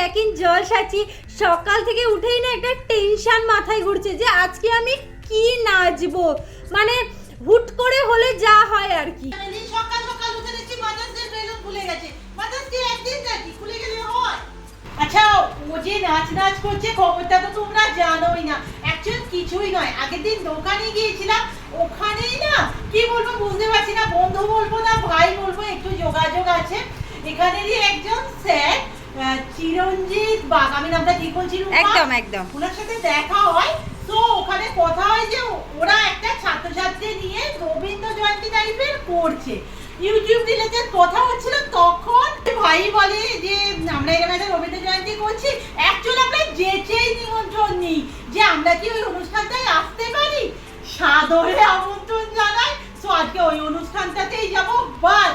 Back in জলসাচি সকাল থেকে উঠেই না একটা টেনশন মাথায় ঘুরছে যে আজকে আমি কি নাচবো। মানে হুট করে হলে যা হয় আর কি। সকাল সকাল উঠে দেখছি মাদার্স ডে বেলুন খুলে গেছে। মাদার্স ডে একদিন নাকি? খুলে গেলে হয়। আচ্ছা ও যে নাচ নাচ করছে, খবরটা তো তোমরা জানোই না। অ্যাকচুয়াল কিছুই নয়। আগের দিন দোকানে গিয়েছিলাম, ওখানেই না, কি বলব বুঝতে পারছি না, বন্ধু বলব না, ভাই বলব, একটু যোগাযোগ আছে। এখানেরই একজন স্যার চিরঞ্জিত বাগ আমি নামটা ঠিক বলছি একদম একদম। ওনার সাথে দেখা হয়। তো ওখানে কথা হয় যে ওরা একটা ছাত্রছাত্রী নিয়ে রবীন্দ্র জয়ন্তী টাইপের করছে। ইউটিউব রিলেটেড কথা হচ্ছিল তখন ভাই বলে যে আমরা এরকম একটা রবীন্দ্র জয়ন্তী করছি। অ্যাকচুয়ালি আমরা যেচেই নিমন্ত্রণ নিই। যে আমরা কি ওই অনুষ্ঠানটায় আসতে পারি? সাদরে আমন্ত্রণ জানাই সো আজকে ওই অনুষ্ঠানটাতেই যাব। বাট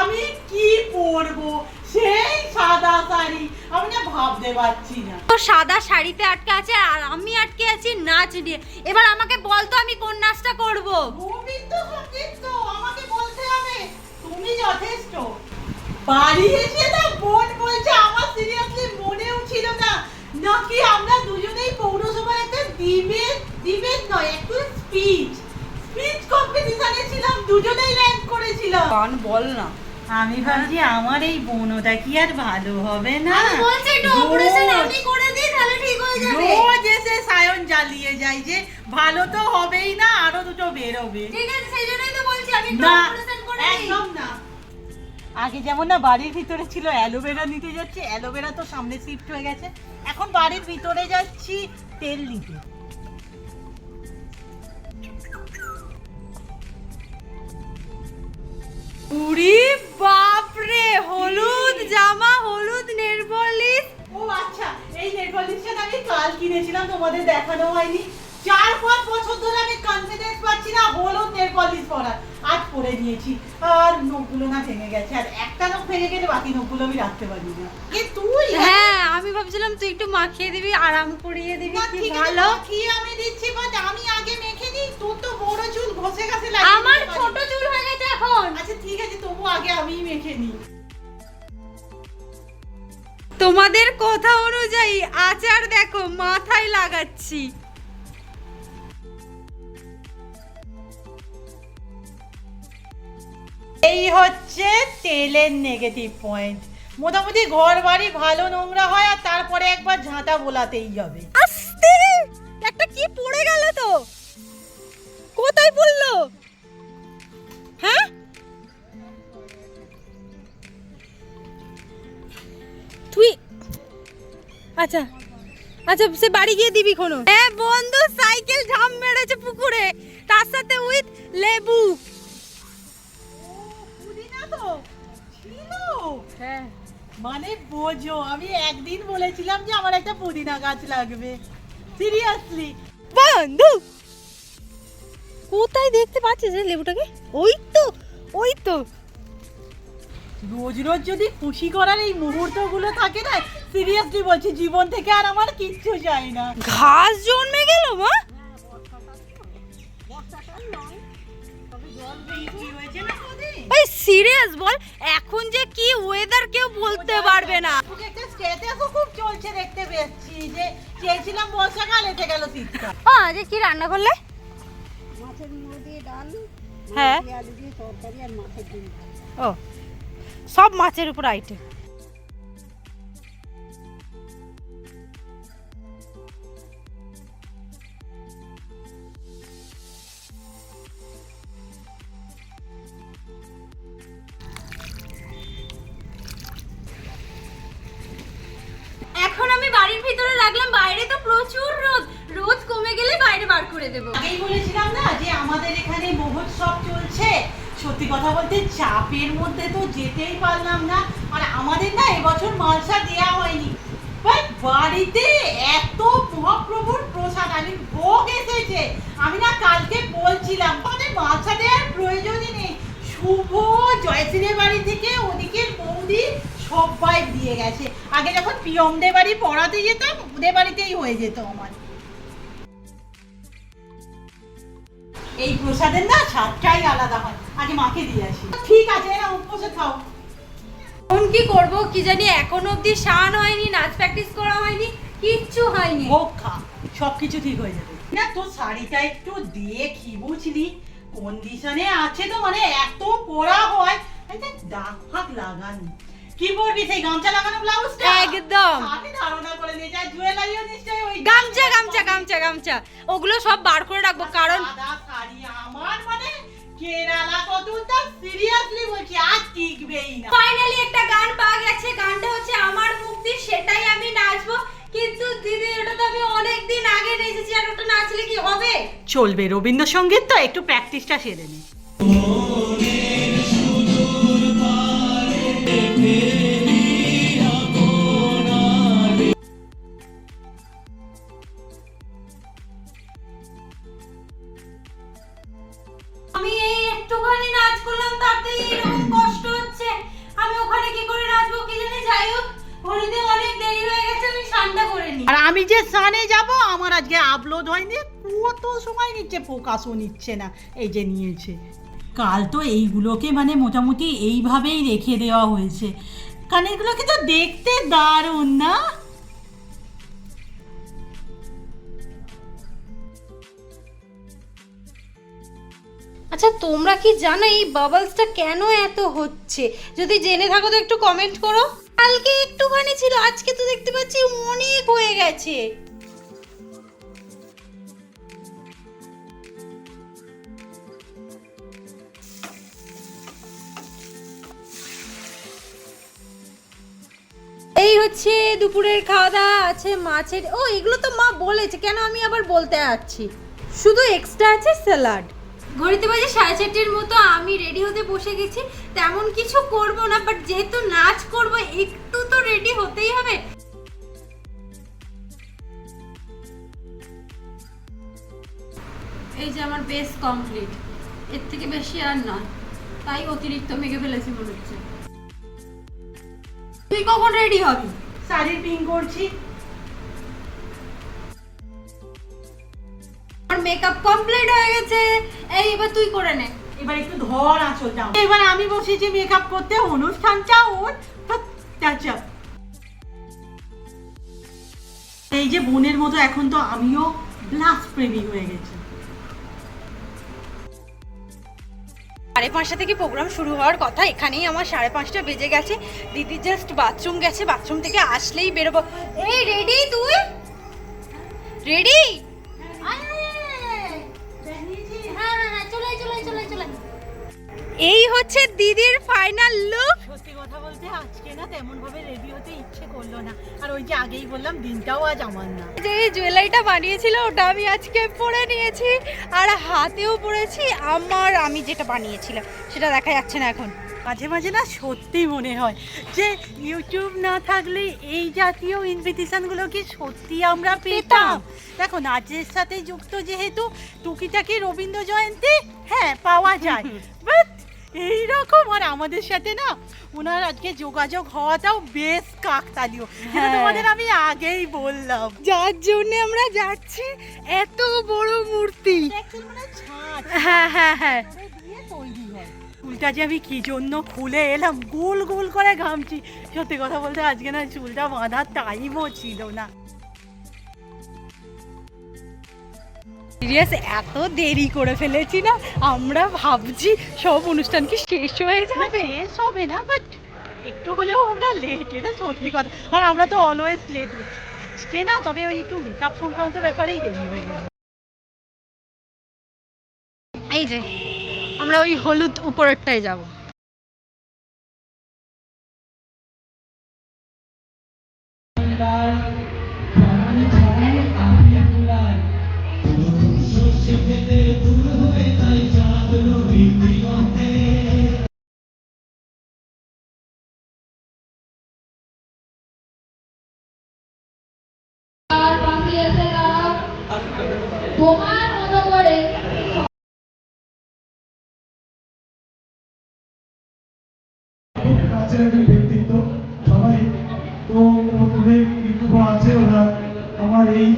আমি কি পরবো সেই সাদা শাড়ি আমি না ভাবতে পারছি না। তো সাদা শাড়িতে আটকে আছে আর আমি আটকে আছি নাচ নিয়ে। এবার আমাকে বল তো আমি কোন নাচটা করব? গোবিন্দ সংগীত তো আমাকে বলতে হবে। তুমি যথেষ্ট। বাড়ি এসে না বোন বলছে আমার সিরিয়াসলি মনেও ছিল না। নাকি আমরা দুজনেই পৌরসভার একটা ডিবেট ডিবেট নয় একটু স্পিচ স্পিচ কম্পিটিশনে ছিলাম দুজনেই র্যাঙ্ক করেছিলাম। গান বল না। আমি ভাবছি আমার এই বোনটা কি আর ভালো হবে না? বলছি একটু অপারেশন আমি করে দিই তাহলে ঠিক হয়ে যাবে। রোজ এসে সায়ন জ্বালিয়ে যায় যে ভালো তো হবেই না আরও দুটো বেরোবে। ঠিক আছে সেই জন্যই তো বলছি আমি একটু অপারেশন করে একদম না। আগে যেমন না বাড়ির ভিতরে ছিল অ্যালোভেরা নিতে যাচ্ছি অ্যালোভেরা তো সামনে শিফট হয়ে গেছে। এখন বাড়ির ভিতরে যাচ্ছি তেল নিতে উড়ি বাপ রে হলুদ জামা হলুদ নেল পলিশ ও আচ্ছা এই নেল পলিশটা আমি কাল কিনেছিলাম তোমাদের দেখানো হয়নি। চার পাঁচ বছর ধরে আমি কনফিডেন্স পাচ্ছি না হলুদ নেল পলিশ পরার। আজ পরে দিয়েছি। আর নখগুলো না ভেঙে গেছে আর একটা নখ ভেঙে গেলে বাকি নখগুলো আমি রাখতে পারি না। এ তুই হ্যাঁ আমি ভাবছিলাম তুই একটু মাখিয়ে দিবি আরাম করিয়ে দিবি কি ভালো। মাখিয়ে আমি দিচ্ছি বাট আমি আগে মেখে তোর তো বড় চুল ঘষে ঘষে আমার ছোট চুল হয়ে গেছে এখন। আচ্ছা ঠিক আছে তবু আগে আমিই মেখে নিই। তোমাদের কথা অনুযায়ী আচার দেখো মাথায় লাগাচ্ছি। এই হচ্ছে তেলের নেগেটিভ পয়েন্ট মোটামুটি ঘর বাড়ি ভালো নোংরা হয় আর তারপরে একবার ঝাঁটা বোলাতেই যাবে পড়ল হ্যাঁ? তুই আচ্ছা আচ্ছা সে বাড়ি গিয়ে দিবি কোনো হ্যাঁ বন্ধু সাইকেল ঝাম মেরেছে পুকুরে। তার সাথে উইথ লেবু। হ্যাঁ। মানে বোঝো আমি একদিন বলেছিলাম যে আমার একটা পুদিনা গাছ লাগবে। সিরিয়াসলি বন্ধু কোথায় দেখতে পাচ্ছিস রে লেবুটাকে? ওই তো ওই তো। রোজ রোজ যদি খুশি করার এই মুহূর্তগুলো থাকে না সিরিয়াসলি বলছি জীবন থেকে আর আমার কিচ্ছু চাই না। ঘাস জন্মে গেল মা? ওই সিরিয়াস বল এখন যে কি ওয়েদার কেউ বলতে পারবে না। একটা স্ট্যাটাসও খুব চলছে দেখতে পেয়েছি যে চেয়েছিলাম বর্ষাকাল এসে গেল শীতকাল। ও আজকে কি রান্না করলে? হ্যাঁ। ও, সব মাছের উপর আইটেম এখন আমি বাড়ির ভিতরে রাখলাম, বাইরে তো প্রচুর রোদ। রোদ গেলে বাইরে বার করে দেবো। আগেই বলেছিলাম না যে আমাদের এখানে মহোৎসব চলছে। সত্যি কথা বলতে চাপের মধ্যে তো যেতেই পারলাম না। আর আমাদের না এবছর মালসা দেওয়া হয়নি। বাড়িতে এত মহাপ্রভুর প্রসাদ আমি ভোগ এসেছে। আমি না কালকে বলছিলাম মানে মালসা দেওয়ার প্রয়োজনই নেই। শুভ জয়শ্রীর বাড়ি থেকে ওদিকের বৌদি সবাই দিয়ে গেছে। আগে যখন পিয়মদের বাড়ি পড়াতে যেতাম, ওদের বাড়িতেই হয়ে যেত আমার। এই প্রসাদের না স্বাদটাই আলাদা হয়। আগে মাকে দিয়ে আসি। ঠিক আছে এরা উপোসে খাও। এখন কি করব কি জানি এখনও অবধি শান হয়নি নাচ প্র্যাকটিস করা হয়নি কিচ্ছু হয়নি। ভোগ খা সবকিছু ঠিক হয়ে যাবে। না তোর শাড়িটা একটু দেখি বুঝলি। কন্ডিশনে আছে তো মানে এত পরা হয়। দাগ ফাগ লাগানো কি পরবি সেই গামছা লাগানো ব্লাউজটা? একদম। আমি ধারণা করে নিয়ে যাই জুয়েলারিও নিশ্চয়ই ওই গামছা গামছা গামছা গামছা। ওগুলো সব বার করে রাখব কারণ সাদা শাড়ি আমার মানে কেরালা সিরিয়াসলি বলছি আর টিকবেই না। ফাইনালি একটা গান পাওয়া গেছে গানটা হচ্ছে আমার মুক্তি সেটাই আমি নাচবো। কিন্তু দিদি ওটা তো আমি অনেক দিন আগে নেচেছি আর ওটা নাচলে কি হবে? চলবে রবীন্দ্রসঙ্গীত তো একটু প্র্যাকটিসটা সেরে নে। নিচ্ছে নিচ্ছে না, এই যে নিয়েছে। কাল তো এইগুলোকে মানে মোটামুটি এইভাবেই রেখে দেওয়া হয়েছে। কানেরগুলোকে তো দেখতে দারুণ, না? আচ্ছা তোমরা কি জানো এই বাবলসটা কেন এত হচ্ছে? যদি জেনে থাকো তো একটু কমেন্ট করো। কালকে একটুখানি ছিল, আজকে তো দেখতে পাচ্ছি অনেক হয়ে গেছে। হচ্ছে দুপুরের খাওয়া দাওয়া আছে মাছের ও এগুলো তো মা বলেছে কেন আমি আবার বলতে যাচ্ছি শুধু এক্সট্রা আছে স্যালাড ঘড়িতে বাজে সাড়ে চারটের মতো আমি রেডি হতে বসে গেছি তেমন কিছু করব না বাট যেহেতু নাচ করব একটু তো রেডি হতেই হবে। এই যে আমার বেস কমপ্লিট এর থেকে বেশি আর নয় তাই অতিরিক্ত মেঘে ফেলেছি মনে হচ্ছে। তুই কখন রেডি হবি? শাড়ির পিং করছি। আর মেকআপ কমপ্লিট হয়ে গেছে। এই এবার তুই করে নে। এবার একটু ধর আছো আঁচলটা। এবার আমি বসেছি মেকআপ করতে অনুষ্ঠানটা ওর টাচা এই যে বোনের মতো এখন তো আমিও ব্লাস প্রেমী হয়ে গেছি। সাড়ে পাঁচটা থেকে প্রোগ্রাম শুরু হওয়ার কথা। এখানেই আমার সাড়ে পাঁচটা বেজে গেছে। দিদি জাস্ট বাথরুম গেছে। বাথরুম থেকে আসলেই বেরোবো। এই রেডি তুই? রেডি এই হচ্ছে দিদির ফাইনাল লুক সত্যি কথা বলতে আজকে না তেমন ভাবে রেডি হতে করল না। আর ওই যে আগেই বললাম দিনটাও আজ আমার না। যে এই জুয়েলারিটা বানিয়েছিল ওটা আমি আজকে পরে নিয়েছি আর হাতেও পরেছি আমার আমি যেটা বানিয়েছিলাম সেটা দেখা যাচ্ছে না এখন। মাঝে মাঝে না সত্যি মনে হয় যে ইউটিউব না থাকলে এই জাতীয় ইনভিটেশনগুলো কি সত্যি আমরা পেতাম। দেখো নাচের সাথে যুক্ত যেহেতু টুকিটাকি রবীন্দ্র জয়ন্তী হ্যাঁ পাওয়া যায়। বাট এইরকম। আর আমাদের সাথে না ওনার আজকে যোগাযোগ হওয়াটাও বেশ কাকতালীয়। যেটা হ্যাঁ। তোমাদের আমি আগেই বললাম। যার জন্য আমরা যাচ্ছি এত বড় মূর্তি। মানে হ্যাঁ হ্যাঁ হ্যাঁ। তৈরি হয়। চুলটা যে আমি কি জন্য খুলে এলাম গোল গোল করে ঘামছি। সত্যি কথা বলতে আজকে না চুলটা বাঁধার টাইমও ছিল না। সিরিয়াস এত দেরি করে ফেলেছি না? আমরা ভাবছি সব অনুষ্ঠান কি শেষ হয়ে যাবে? শেষ হবে না বাট একটু হলেও আমরা লেট এটা সত্যি কথা। আর আমরা তো অলওয়েজ লেট সে না তবে ওই একটু মেকআপ সংক্রান্ত ব্যাপারেই দেরি হয়ে গেল। এই যে আমরা ওই হলুদ উপরেরটায় যাব। তোমার এই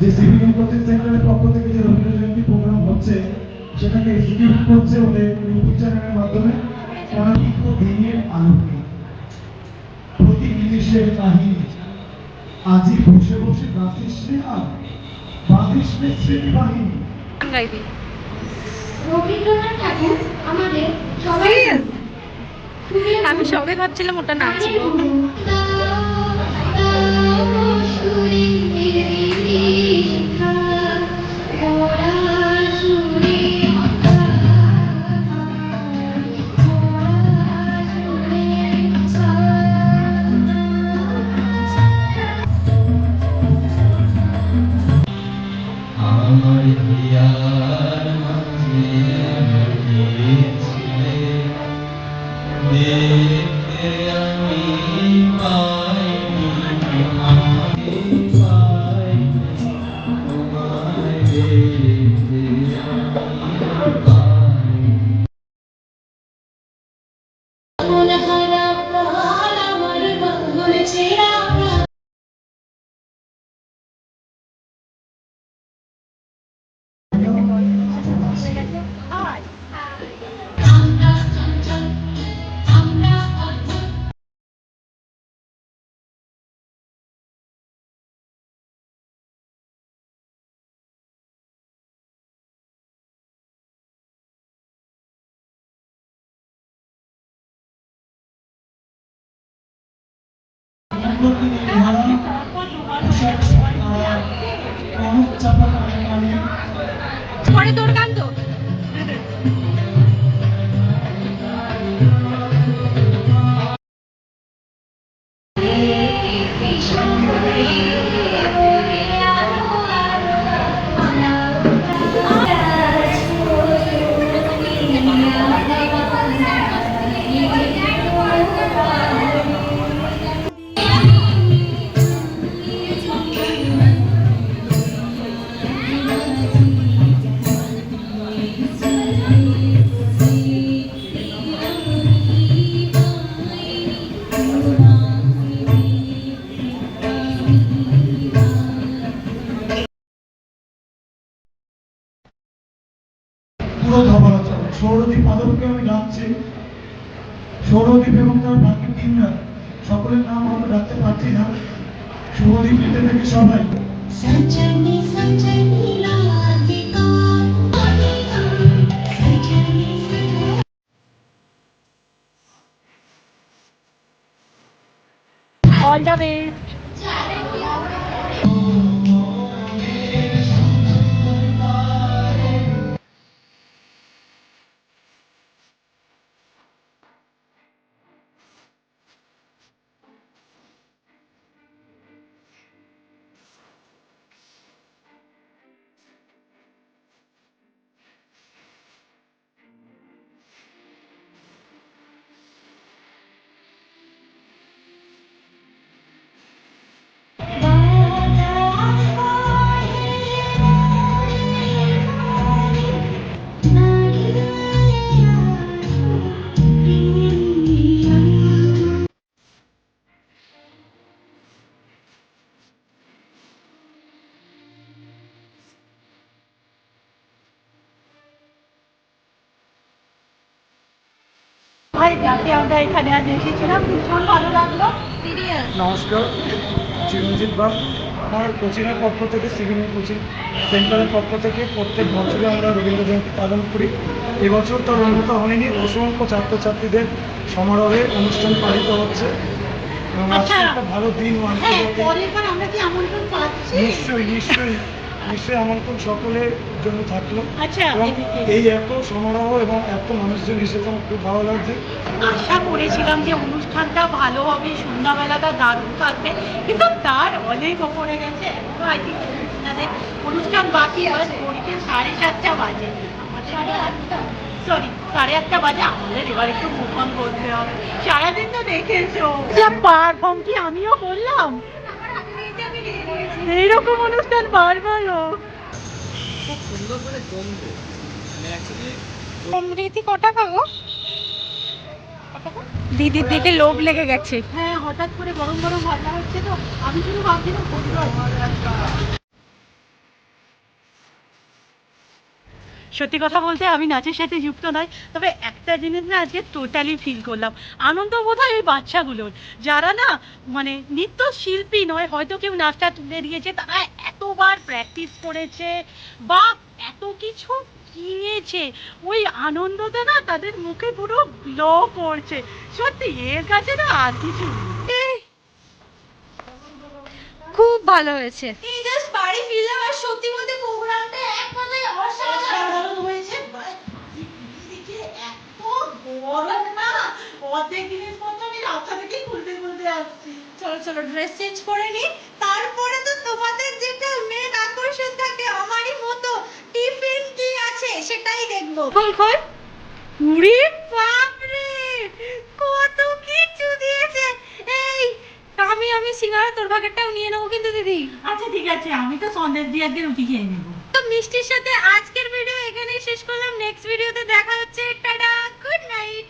যে সিভিল কোচিং সেন্টারের পক্ষ থেকে যে রবীন্দ্র জয়ন্তী প্রোগ্রাম হচ্ছে সেটাকে এক্সিকিউট করছে ওদের ইউটিউব চ্যানেলের মাধ্যমে দিনের আলোকে কিসের কাহিনী আজি বসে বসে গাছিস রে আর বাঁধিস রে স্মৃতি বাহিনী রবীন্দ্রনাথ ঠাকুর আমাদের সবাই আমি সবে ভাবছিলাম ওটা নাচবো। আমার chapa পুরো ধবলাচল সৌরদীপ মাধবকে আমি ডাকছি। সৌরদীপ এবং তার বাকি টিমরা সকলের নাম আমরা ডাকতে পারছি না। শুভদীপ নিতে থেকে সবাই। সজনি সজনি রাধিকা সজনি সজনি। অল আমরা এখানে আজ এসেছিলাম। ভীষণ ভালো লাগল। নমস্কার চিরঞ্জিত বাগ। আমার কোচিংয়ের পক্ষ থেকে সিভিল কোচিং সেন্টারের পক্ষ থেকে প্রত্যেক বছরই আমরা রবীন্দ্র জয়ন্তী পালন করি। এবছর তো রঙিত হয়নি। অসংখ্য ছাত্রছাত্রীদের সমারোহে অনুষ্ঠান পালিত হচ্ছে। এবং আজকে আচ্ছা। একটা ভালো দিন হ্যাঁ নিশ্চয়ই নিশ্চয়ই নিশ্চয়ই আমন্ত্রণ সকলের জন্য থাকল। আচ্ছা এই এত সমারোহ এবং এত মানুষজন এসেছে আমার খুব ভালো লাগছে। আশা করেছিলাম যে অনুষ্ঠানটা ভালো হবে সন্ধ্যাবেলাটা দারুণ থাকবে কিন্তু তার অনেক ওপরে গেছে। এখনও আই থিঙ্ক অনুষ্ঠান বাকি আছে ঘড়িতে সাড়ে সাতটা বাজে। সাড়ে আটটা সরি সাড়ে আটটা বাজে। আমাদের এবার একটু মুখন করতে হবে। সারাদিন তো দেখেছ। যা পারফর্ম কি আমিও করলাম এইরকম অনুষ্ঠান বারবার হোক। অমৃতি কটা খাব? দিদির দিকে লোভ লেগে গেছে। হ্যাঁ হঠাৎ করে গরম গরম ভাবনা হচ্ছে তো। আমি শুধু ভাবছিলাম সত্যি কথা বলতে আমি নাচের সাথে যুক্ত নয় তবে একটা জিনিস না আজকে টোটালি ফিল করলাম। আনন্দ বোধ হয় ওই বাচ্চাগুলোর। যারা না মানে নৃত্য শিল্পী নয় হয়তো কেউ নাচটা তুলে দিয়েছে তারা এতবার প্র্যাকটিস করেছে। বা এত কিছু কিনেছে। ওই আনন্দতে না তাদের মুখে পুরো গ্লো করছে। সত্যি এর কাছে না আর কিছু খুব ভালো হয়েছে। এই জাস্ট বাড়ি ফিরলাম আর সত্যি বলতে প্রোগ্রামটা এক কথায় অসাধারণ হয়েছে। এত গরম না অর্ধেক জিনিসপত্র আমি রাস্তা থেকেই খুলতে খুলতে আসছি। চলো চলো ড্রেস চেঞ্জ করে নি। তারপরে তো তোমাদের যেটা মেন আকর্ষণ থাকে আমারই মতো। সেটাই দেখব। খোল খোল। উড়ে। বাপরে কত কিছু দিয়েছে। এই আমি আমি সিঙ্গারা তোর ভাগেরটাও নিয়ে নেব কিন্তু দিদি। আচ্ছা ঠিক আছে আমি তো সন্দেশ দিয়ে একদিন রুটি খেয়ে নেব। তো মিষ্টির সাথে আজকের ভিডিও এখানেই শেষ করলাম। নেক্সট ভিডিওতে দেখা হচ্ছে। Tata good night